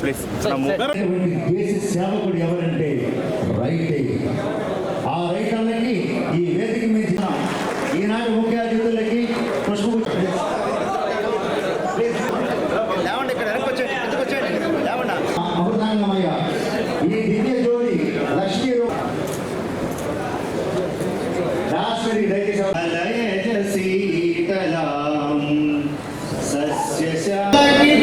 Please. మనము దేశ సేవకుడు ఎవరంటే రైతే ఆ రైతన్నకి ఈ వేదిక మీద ఈనాటి ముఖ్య అతిథులకి పుష్ప లేవండి ఇక్కడ వెనక్కి వచ్చేయండి ఎందుకు వచ్చేయండి. లేవండి. అమృతాంగమయ్య ఈ దివ్య జోడి లక్ష్మీ దాసరి దయచేసి శీతలాం సస్యశాలితయామినీం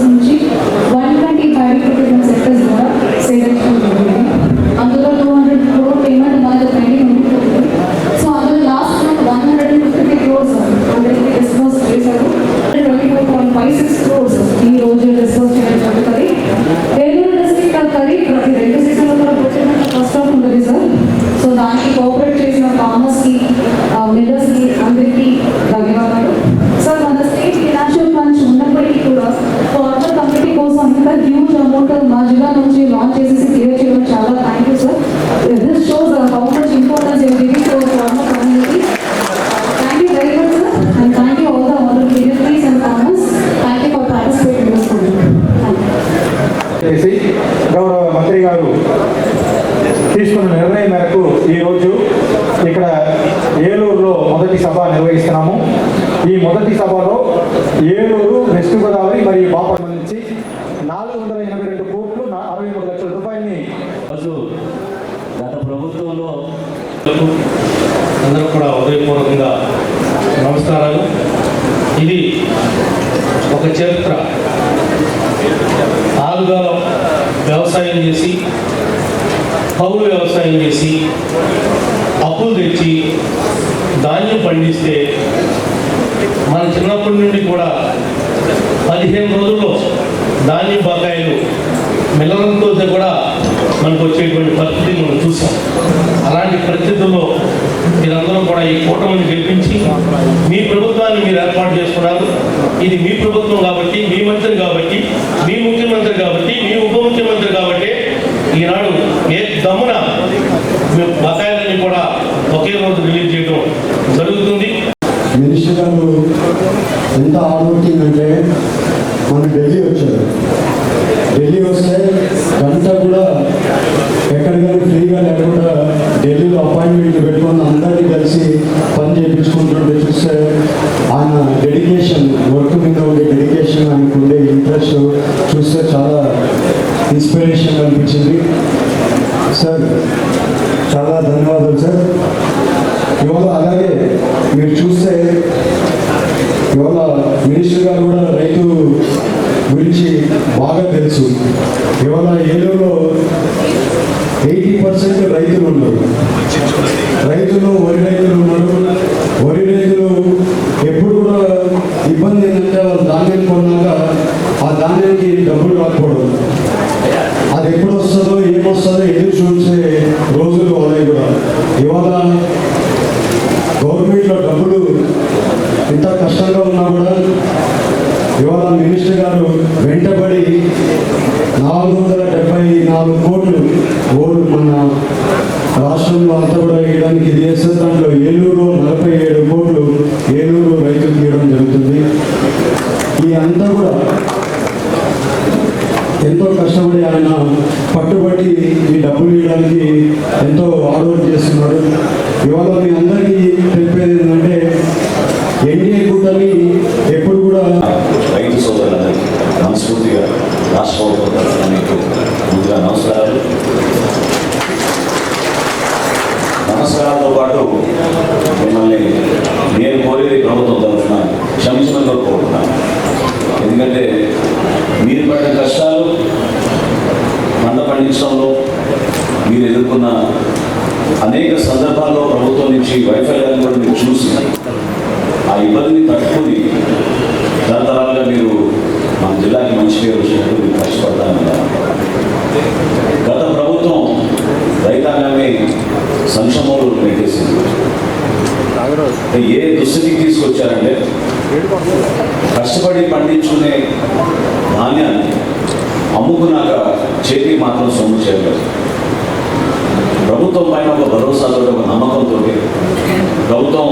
సిక్స్ నుంచి one twenty paddy procurement sectors ద్వారా సేకరించడం జరిగింది అందులో టూ హండ్రెడ్ క్రోర్ పేమెంట్ మనకు పెండింగ్ ఉంటుంది సో అందులో last month one hundred and fifty crores అందరికీ డిస్పోజ్ చేశారు. Twenty point five six crores ఈ రోజు గారు తీసుకున్న నిర్ణయం మేరకు ఈరోజు ఇక్కడ ఏలూరులో మొదటి సభ నిర్వహిస్తున్నాము. ఈ మొదటి సభలో ఏలూరు వెస్ట్ గోదావరి మరియు బాపట్ల నుంచి నాలుగు వందల ఎనభై రెండు కోట్లు అరవై మూడు లక్షల రూపాయలని గత ప్రభుత్వంలో అందరూ కూడా హృదయపూర్వకంగా నమస్కారాలు ఇది ఒక చరిత్ర ఆరుగాలం వ్యవసాయం చేసి కౌలు వ్యవసాయం చేసి అప్పులు తెచ్చి ధాన్యం పండిస్తే మన చిన్నప్పటి నుండి కూడా పదిహేను రోజుల్లో ధాన్యం బకాయిలు మిల్లడంతో కూడా మనకు వచ్చేటువంటి పరిస్థితి మనం చూసాం. అలాంటి పరిస్థితుల్లో మీరందరూ కూడా ఈ కూటమిని గెలిపించి మీ ప్రభుత్వాన్ని మీరు ఏర్పాటు చేసుకున్నారు. ఇది మీ ప్రభుత్వం కాబట్టి మీ మంత్రి కాబట్టి మీ ముఖ్యమంత్రి కాబట్టి మీ ఉప ముఖ్యమంత్రి కాబట్టి ఈనాడు ఏ దమ్మున మీ బకాయిలన్నీ కూడా ఒకే రోజు రిలీజ్ చేయడం జరుగుతుంది. మినిస్టర్ గారు ఎంత హార్డ్ మన ఢిల్లీ వచ్చారు. ఢిల్లీ వస్తే గంట కూడా ఎక్కడికైనా ఫ్రీగా లేకుండా ఢిల్లీలో అపాయింట్మెంట్ పెట్టుకొని అందరినీ కలిసి పని చేయించుకుంటుంటే చూస్తే ఆయన డెడికేషన్ వర్క్ మీద ఉండే డెడికేషన్ ఆయనకు ఉండే ఇంట్రెస్ట్ చూస్తే చాలా ఇన్స్పిరేషన్ అనిపించింది సార్ చాలా ధన్యవాదాలు సార్ ఇవాళ అలాగే మీరు చూస్తే ఇవాళ మినిస్టర్ గారు కూడా రైతు గురించి బాగా తెలుసు ఇవాళ ఏలూరులో ఎయిటీ పర్సెంట్ రైతులు ఉన్నారు రైతులు వరి రైతులు ఉన్నారు వరి రైతులు ఎప్పుడు కూడా ఇబ్బంది ఏంటంటే వాళ్ళు ధాన్యం కొన్నాక ఆ ధాన్యానికి డబ్బులు రాకపోవడం అది ఎప్పుడు వస్తుందో ఏమొస్తుందో ఎదురు చూసే రోజులు ఉన్నాయి కూడా ఇవాళ గవర్నమెంట్లో డబ్బులు ఎంత కష్టంగా ఉన్నా కూడా ఇవాళ మినిస్టర్ గారు వెంటబడి నాలుగు వందల డెబ్బై నాలుగు కోట్లు ఓటు మన రాష్ట్రంలో అంతా కూడా వేయడానికి ఇది చేస్తే దాంట్లో ఏలూరు నలభై ఏడు కోట్లు ఏలూరు రైతులు తీయడం జరుగుతుంది. ఈ అంతా కూడా ఎంతో కష్టపడి ఆయన పట్టుబట్టి ఈ డబ్బులు ఇవ్వడానికి ఎంతో హార్డ్ చేస్తున్నాడు. ఇవాళ మీ అందరికీ తెలిపేది ఏంటంటే ఎన్డీఏ కూటమి ఎప్పుడు కూడా రైతు సోదరులందరికీ మనస్ఫూర్తిగా రాష్ట్ర ప్రభుత్వం మీకు ముందుగా నమస్కారాలు. నమస్కారాలతో పాటు మిమ్మల్ని నేను కోరేది ప్రభుత్వం తరఫున క్షమించమని కోరుకుంటున్నాను కోరుతున్నాను ఎందుకంటే మీరు పడిన కష్టాలు పంట పండించడంలో మీరు ఎదుర్కొన్న అనేక సందర్భాల్లో ప్రభుత్వం నుంచి వైఫల్యాన్ని కూడా మీరు చూసి ఆ ఇబ్బందిని తట్టుకొని తరతరాలుగా మీరు మన జిల్లాకి మంచి పేరు వచ్చినట్టు మీరు కష్టపడతానన్నారు గత ప్రభుత్వం రైతాంగాన్ని సంక్షేమంలో పెట్టేసింది అంటే ఏ దుస్థితికి తీసుకొచ్చారంటే కష్టపడి పండించుకునే ధాన్యాన్ని అమ్ముకున్నాక చేతికి మాత్రం సొమ్ము చేయలేదు ప్రభుత్వం పైన ఒక భరోసాతో ఒక నమ్మకంతో ప్రభుత్వం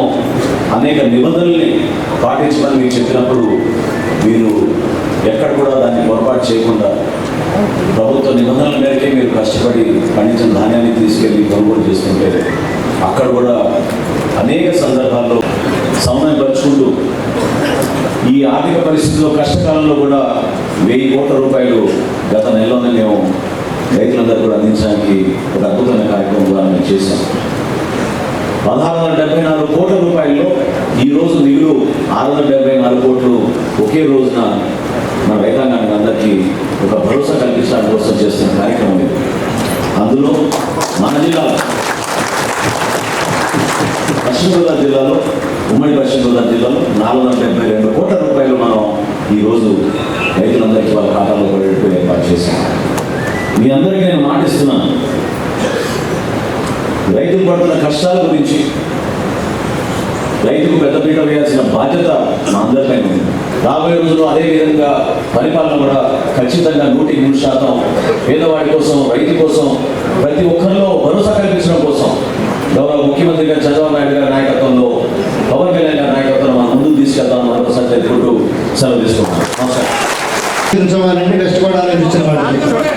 అనేక నిబంధనల్ని పాటించమని మీకు చెప్పినప్పుడు మీరు ఎక్కడ కూడా దాన్ని పొరపాటు చేయకుండా ప్రభుత్వ నిబంధనల మేరకే మీరు కష్టపడి పండించిన ధాన్యాన్ని తీసుకెళ్ళి కొనుగోలు చేస్తుంటే అక్కడ కూడా అనేక సందర్భాలు సమన్వయపరుచుకుంటూ ఈ ఆర్థిక పరిస్థితుల్లో కష్టకాలంలో కూడా వెయ్యి కోట్ల రూపాయలు గత నెలలోనే మేము రైతులందరూ కూడా అందించడానికి ఒక అద్భుతమైన కార్యక్రమం కూడా మేము చేశాం. పదహారు వందల డెబ్బై నాలుగు కోట్ల రూపాయల్లో ఈ రోజు మిగులు ఆరు వందల డెబ్బై నాలుగు కోట్లు ఒకే రోజున మన రైతాంగానికి అందరికీ ఒక భరోసా కల్పించడానికి కోసం చేస్తున్న కార్యక్రమం ఇది. అందులో మన జిల్లాలో పశ్చిమ గోదావరి జిల్లాలో ఉమ్మడి పశ్చిమ గోదావరి జిల్లాలో నాలుగు వందల డెబ్బై రెండు కోట్ల రూపాయలు మనం ఈరోజు రైతులందరికీ వాళ్ళ ఖాతాలో పడేట్టు ఏర్పాటు చేశాం. మీ అందరికీ నేను మాటిస్తున్నాను. రైతులు పడుతున్న కష్టాల గురించి రైతుకు పెద్దపీట వేయాల్సిన బాధ్యత మా అందరిపై ఉంది. రాబోయే రోజుల్లో అదేవిధంగా పరిపాలన కూడా ఖచ్చితంగా నూటికి నూరు శాతం పేదవాడి కోసం రైతు కోసం ప్రతి ఒక్కరిలో తెలుపుకుంటూ సెలవు తీసుకుంటాం ఇచ్చిన